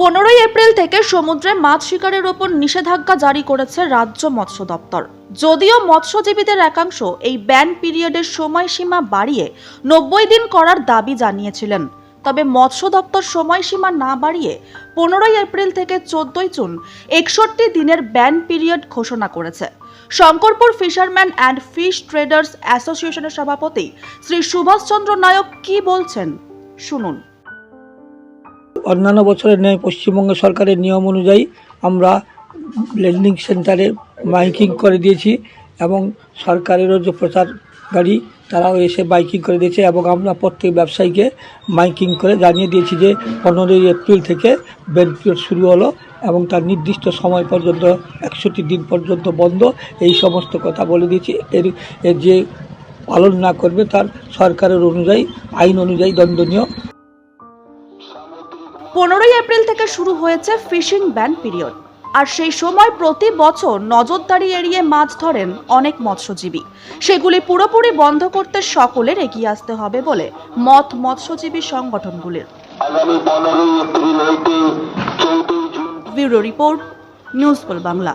পনেরোই এপ্রিল থেকে সমুদ্রে মাছ শিকারের ওপর নিষেধাজ্ঞা জারি করেছে রাজ্য মৎস্য দপ্তর। যদিও মৎস্যজীবীদের একাংশ এই ব্যান পিরিয়ডের সময়সীমা বাড়িয়ে নব্বই দিন করার দাবি জানিয়েছিলেন। তবে মৎস্য দপ্তর সময়সীমা না বাড়িয়ে পনেরোই এপ্রিল থেকে চোদ্দই জুন একষট্টি দিনের ব্যান পিরিয়ড ঘোষণা করেছে। Shankarpur fisherman and fish traders অ্যাসোসিয়েশনের সভাপতি শ্রী সুভাষচন্দ্র নায়ক কি বলছেন? শুনুন। অন্যান্য বছরের ন্যায় পশ্চিমবঙ্গ সরকারের নিয়ম অনুযায়ী আমরা ল্যান্ডিং সেন্টারে মাইকিং করে দিয়েছি এবং সরকারেরও যে প্রচার গাড়ি, তারাও এসে বাইকিং করে দিয়েছে এবং আমরা প্রত্যেক ব্যবসায়ীকে মাইকিং করে জানিয়ে দিয়েছি যে পনেরোই এপ্রিল থেকে বেড পিরিয়ড শুরু হলো এবং তার নির্দিষ্ট সময় পর্যন্ত, একষট্টি দিন পর্যন্ত বন্ধ। এই সমস্ত কথা বলে দিয়েছি। এর যে পালন না করবে তার সরকারের অনুযায়ী, আইন অনুযায়ী দণ্ডনীয় পনেরোই এপ্রিল থেকে শুরু হয়েছে ফিশিং ব্যান পিরিয়ড। আর সেই সময় প্রতি বছর নজরদারি এড়িয়ে মাছ ধরেন অনেক মৎস্যজীবী। সেগুলি পুরোপুরি বন্ধ করতে সকলের এগিয়ে আসতে হবে বলে মত মৎস্যজীবী সংগঠনগুলির। Bureau report news Bangla.